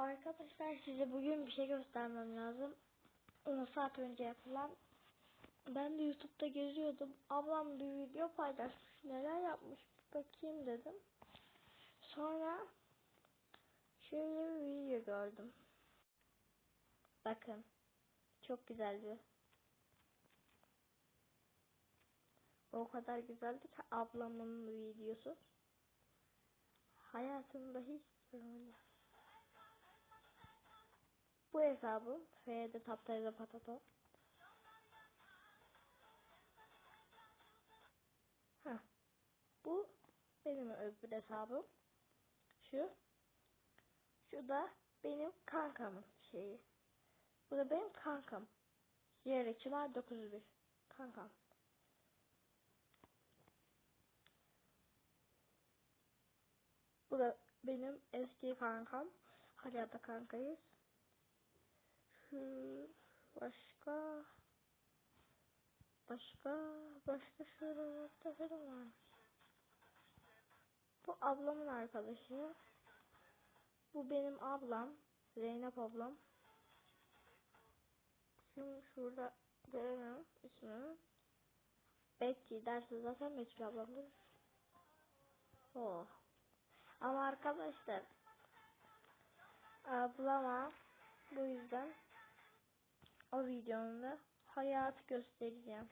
Arkadaşlar size bugün bir şey göstermem lazım. 10 saat önce yapılan. Ben de YouTube'da geziyordum. Ablam bir video paylaşmış. Neler yapmış bakayım dedim. Sonra şöyle bir video gördüm. Bakın. Çok güzeldi. O kadar güzeldi ki ablamın videosu. Hayatımda hiç görmedim. Bu hesabım F'de Taptayda Patato. Heh. Bu benim öbür hesabım. Şu. Şu da benim kankamın şeyi. Bu da benim kankam. Yer Çınar 901. Kankam. Bu da benim eski kankam. Hala da kankayız. Başka başka başka şuralarda falan var. Bu ablamın arkadaşı. Bu benim ablam. Zeynep ablam. Şimdi şurada göremiyorum ismini. Betty dersi zaten Betty ablamdır. Oh. Ama arkadaşlar ablama bu yüzden o videomda hayatı göstereceğim.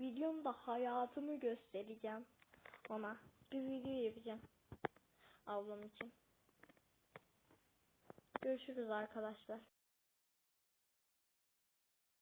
Videomda hayatımı göstereceğim ona. Bir video yapacağım. Ablam için. Görüşürüz arkadaşlar.